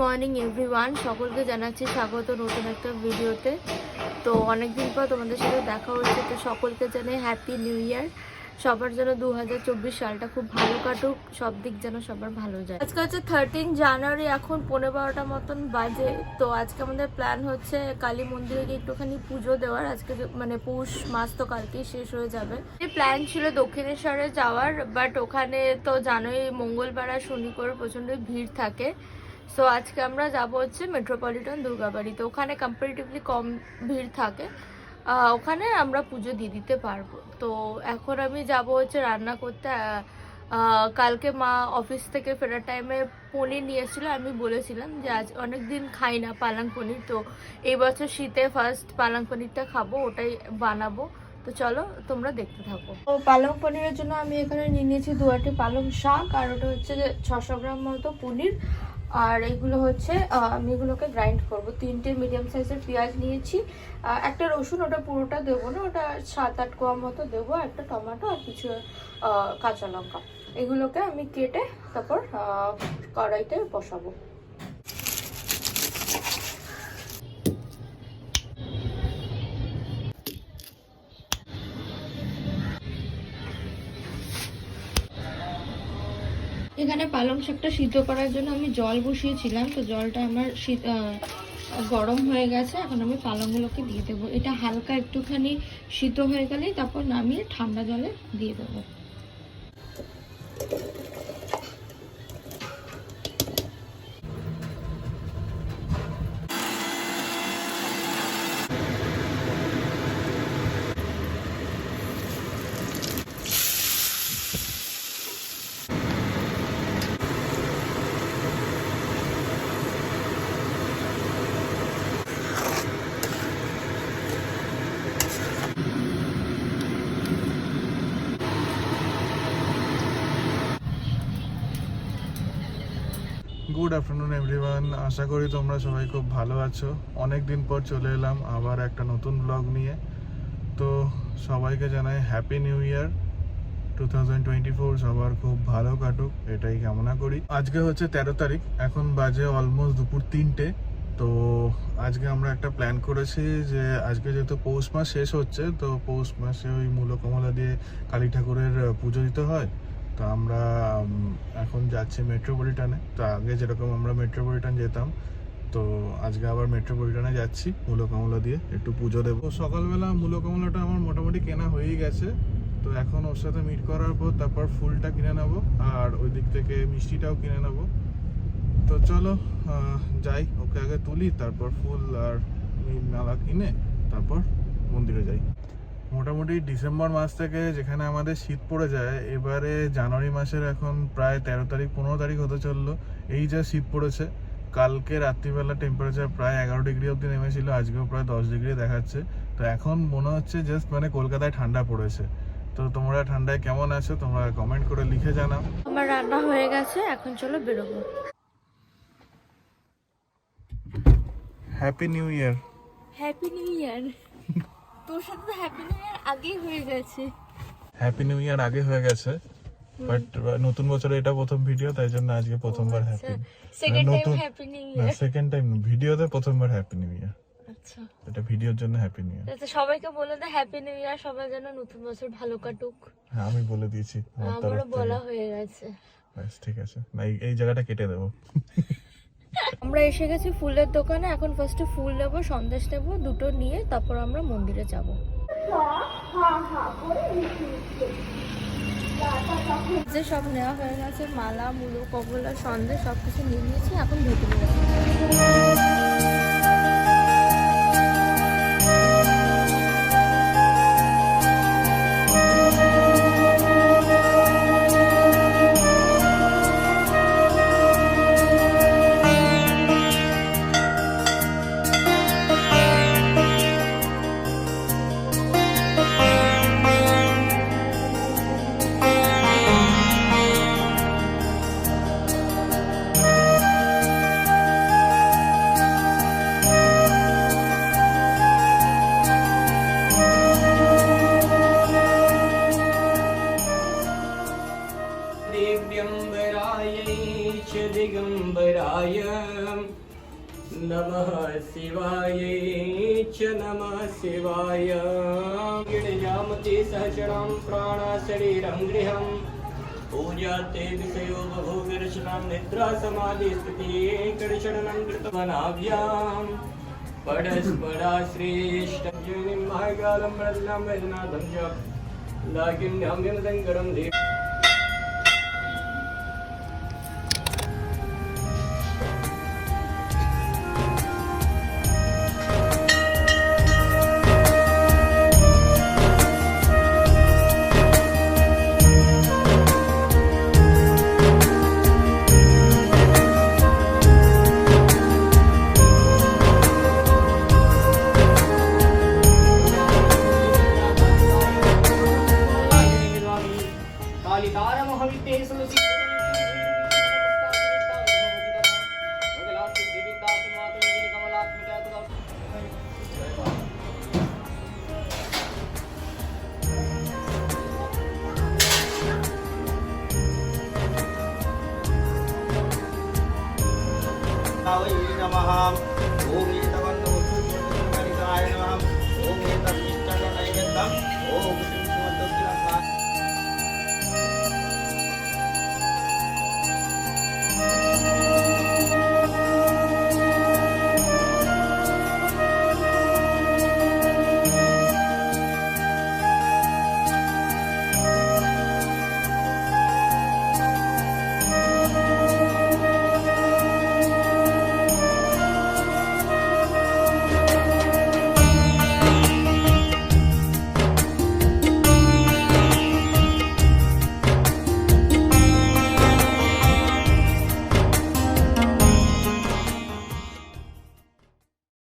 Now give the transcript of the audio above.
Morning, everyone. সকলকে জানাচ্ছি স্বাগত নতুন একটা ভিডিওতে। তো অনেকদিন পর তোমাদের সাথে দেখা হচ্ছে, তো সকলকে জানাই হ্যাপি নিউ ইয়ার সবার যেন দু হাজার চব্বিশ সালটা খুব ভালো কাটুক, সব দিক যেন সবার ভালো যায়। আজকে হচ্ছে থার্টিন জানুয়ারি, এখন পনেরো বারোটা মতন বাজে। তো আজকে আমাদের প্ল্যান হচ্ছে কালী মন্দিরে গিয়ে একটুখানি পুজো দেওয়ার। আজকে মানে পৌষ মাস তো কালকেই শেষ হয়ে যাবে। প্ল্যান ছিল দক্ষিণেশ্বরে যাওয়ার বাট ওখানে তো জানোই মঙ্গলবার আর শনিবার প্রচণ্ড ভিড় থাকে। সো আজকে আমরা যাব হচ্ছে মেট্রোপলিটন দুর্গাবাড়ি তো ওখানে কম্পারিটিভলি কম ভিড় থাকে। ওখানে আমরা পুজো দিয়ে দিতে পারব। তো এখন আমি যাব হচ্ছে রান্না করতে। কালকে মা অফিস থেকে ফেরার টাইমে পনির নিয়ে এসেছিল। আমি বলেছিলাম যে, আজ অনেক দিন খাই না পালং পনির। তো এই বছর শীতে ফার্স্ট পালং পনিরটা খাব, ওটাই বানাবো। তো চলো, তোমরা দেখতে থাকো। তো পালং পনিরের জন্য আমি এখানে নিয়ে নিয়েছি দু আটি পালং শাক। আর ওটা হচ্ছে ছশো গ্রাম মতো পনির। আর এইগুলো হচ্ছে আমি এগুলোকে গ্রাইন্ড করব। তিনটে মিডিয়াম সাইজের পেঁয়াজ নিয়েছি। একটা রসুন, ওটা পুরোটা দেবো না, ওটা সাত আট কোয়া মতো দেবো একটা টমেটো আর কিছু কাঁচা লঙ্কা। এগুলোকে আমি কেটে তারপর কড়াইতে বসাবো। এখানে পালং শাকটা সিদ্ধ করার জন্য আমি জল বসিয়েছিলাম, তো জলটা আমার গরম হয়ে গেছে, এখন আমি পালংগুলোকে দিয়ে দেবো। এটা হালকা একটুখানি সিদ্ধ হয়ে গেলেই তারপর নামিয়ে ঠান্ডা জলে দিয়ে দেবো। Good afternoon, everyone. আশা করি তোমরা সবাই খুব ভালো আছো। অনেক দিন পর চলে এলাম আবার একটা নতুন ব্লগ নিয়ে। তো সবাইকে জানাই happy new year two thousand twenty four সবার খুব ভালো কাটুক, এটাই কামনা করি। আজকে হচ্ছে তেরো তারিখ, এখন বাজে অলমোস্ট দুপুর তিনটে। তো আজকে আমরা একটা প্ল্যান করেছি যে আজকে যেহেতু পৌষ মাস শেষ হচ্ছে, তো পৌষ মাসে ওই মূল কমলা দিয়ে কালী ঠাকুরের পুজো দিতে হয়। তো আমরা এখন যাচ্ছি মেট্রোপলিটনে। তো আগে যেরকম আমরা মেট্রোপলিটন যেতাম, তো আজকে আবার মেট্রোপলিটনে যাচ্ছি মূল কমলা দিয়ে। একটু পুজো দেবো। সকালবেলা মূল কমলাটা আমার মোটামুটি কেনা হয়েই গেছে। তো এখন ওর সাথে মিট করার পর তারপর ফুলটা কিনে নেব, আর ওই দিক থেকে মিষ্টিটাও কিনে নেব। তো চলো যাই, ওকে আগে তুলি, তারপর ফুল আর মালা কিনে তারপর মন্দিরে যাই। মোটামুটি ডিসেম্বর মাস থেকে যেখানে আমাদের শীত পড়ে যায় এবারে জানুয়ারি মাসের এখন প্রায় তেরো তারিখ পনেরো তারিখ হতে চলল। এই যা শীত পড়েছে কালকে রাত্রিবেলা টেম্পারেচার প্রায় এগারো ডিগ্রি অবধি নেমেছিল আজকেও প্রায় দশ ডিগ্রি দেখাচ্ছে। তো এখন মনে হচ্ছে জাস্ট মানে কলকাতায় ঠান্ডা পড়েছে। তো তোমরা ঠান্ডায় কেমন আছো তোমরা কমেন্ট করে লিখে জানাও। আমার রান্না হয়ে গেছে এখন চলো বেরোবো। Happy new year happy new year তোর সাথে তো হ্যাপি নিউ ইয়ার আগেই হয়ে গেছে। হ্যাপি নিউ ইয়ার আগে হয়ে গেছে বাট নতুন বছরে এটা প্রথম ভিডিও তাই জন্য আজকে প্রথমবার happy second time happy new year second time ভিডিওতে প্রথমবার হ্যাপি নিউ ইয়ার আচ্ছা। এটা ভিডিওর জন্য হ্যাপি নিউ ইয়ার সবাইকে বলে দে হ্যাপি নিউ ইয়ার সবাই যেন নতুন বছর ভালো কাটুক। হ্যাঁ আমি বলে দিয়েছি আমারও বলা হয়ে গেছে। ব্যাস ঠিক আছে। না এই জায়গাটা কেটে দেবো। আমরা এসে গেছি ফুলের দোকানে, এখন ফার্স্টে ফুল নেব, সন্দেশ নেব, দুটো নিয়ে তারপর আমরা মন্দিরে যাব। যে সব নেওয়া হয়ে গেছে, মালা, মুলো, কবলা, সন্দেশ সব কিছু নিয়ে নিয়েছি, এখন ভেতরে नमः शिवाय च नमः शिवाय। गिणयामति सहचरां प्राणाशरीरं गृहं। पूजाते विषयोपभोगरचनां निद्रासमाधिस्थितिः कर्षणं कृतमनाभ्यां। पडस्पडाश्रेष्ठं महाकालं प्रजनां वैजनाथं च। लाकिन्यां जनसङ्कटं देव कालिकारमहविद्येषु नमः।